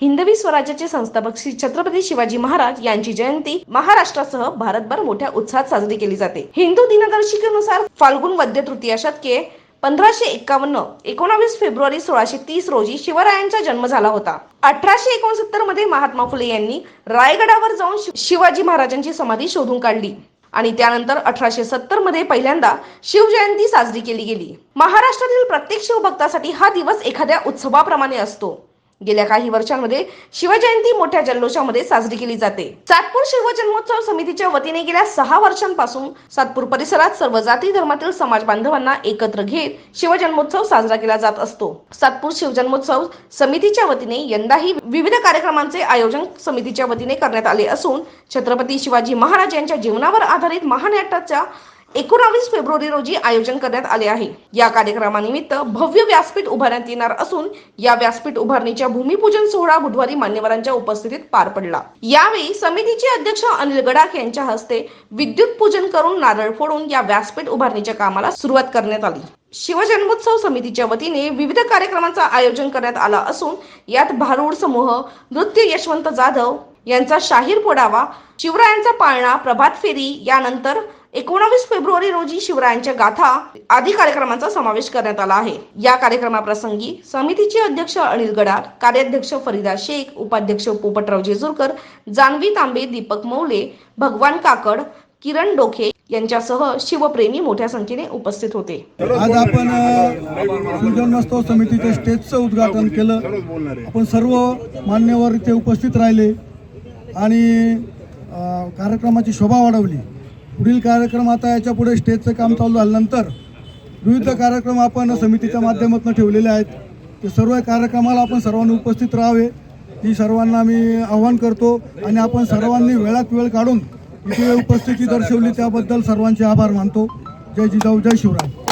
हिंदवी स्वराज्याचे संस्थापक श्री छत्रपती शिवाजी महाराज यांची जयंती महाराष्ट्रासह भारतभर मोठ्या उत्साहात साजरी केली जाते. हिंदू दिनदर्शिकेनुसार फाल्गुन वद्य तृतीया शतके पंधराशे एक्कावन्न एकोणावीस फेब्रुवारी सोळाशे तीस रोजी शिवरायांचा जन्म झाला होता. अठराशे एकोणसत्तरमध्ये महात्मा फुले यांनी रायगडावर जाऊन शि- शिवाजी महाराजांची समाधी शोधून काढली. आणि त्यानंतर अठराशे सत्तरमध्ये पहिल्यांदा शिवजयंती साजरी केली गेली. महाराष्ट्रातील प्रत्येक शिवभक्तासाठी हा दिवस एखाद्या उत्सवाप्रमाणे असतो. गेल्या काही वर्षांमध्ये शिवजयंती मोठ्या जल्लोषामध्ये साजरी केली जाते. सातपूर शिवजन्मोत्सव समितीच्या वतीने गेल्या सहा वर्षांपासून सातपूर परिसरात सर्व जाती धर्मातील समाज बांधवांना एकत्र घेत शिवजन्मोत्सव साजरा केला जात असतो. सातपूर शिवजन्मोत्सव समितीच्या वतीने यंदाही विविध कार्यक्रमांचे आयोजन समितीच्या वतीने करण्यात आले असून छत्रपती शिवाजी महाराज यांच्या जीवनावर आधारित महानाट्याच्या एकोणावीस फेब्रुवारी रोजी आयोजन करण्यात आले आहे. या कार्यक्रमानिमित्त भव्य व्यासपीठ उभारण्यात येणार असून या व्यासपीठ उभारणीच्या भूमिपूजन सोहळा बुधवारी मान्यवरांच्या उपस्थितीत पार पडला. यावेळी समितीचे अध्यक्ष अनिल गडाख यांच्या हस्ते विद्युत पूजन करून नारळ फोडून या व्यासपीठ उभारणीच्या कामाला सुरुवात करण्यात आली. शिवजन्मोत्सव समितीच्या वतीने विविध कार्यक्रमांचं आयोजन करण्यात आलं असून यात भारूड समूह नृत्य यशवंत जाधव यांचा शाहीर पोडावा शिवरायांचा पाळणा प्रभात फेरी यानंतर एकोणावीस फेब्रुवारी रोजी शिवरायांच्या गाथा आदी कार्यक्रमांचा समावेश करण्यात आला आहे. या कार्यक्रमाप्रसंगी समितीचे अध्यक्ष अनिल गडार कार्याध्यक्ष फरीदा शेख उपाध्यक्ष पोपटराव जेजूरकर जानवी तांबे दीपक मौले भगवान काकड किरण डोखे यांच्यासह शिवप्रेमी मोठ्या संख्येने उपस्थित होते. आज आपण सुजनोत्सव समितीच्या स्टेजचं उद्घाटन केलं. आपण सर्व मान्यवर इथे उपस्थित राहिले आणि कार्यक्रमाची शोभा वाढवली. पुढील कार्यक्रम आता याच्यापुढे स्टेजचं काम चालू झाल्यानंतर विविध कार्यक्रम आपण समितीच्या माध्यमातून ठेवलेले आहेत. ते सर्व कार्यक्रमाला आपण सर्वांनी उपस्थित राहावे. ही सर्वांना मी आव्हान करतो आणि आपण सर्वांनी वेळात वेळ काढून इथे उपस्थिती दर्शवली त्याबद्दल सर्वांचे आभार मानतो. जय जिजाऊ जय शिवराय.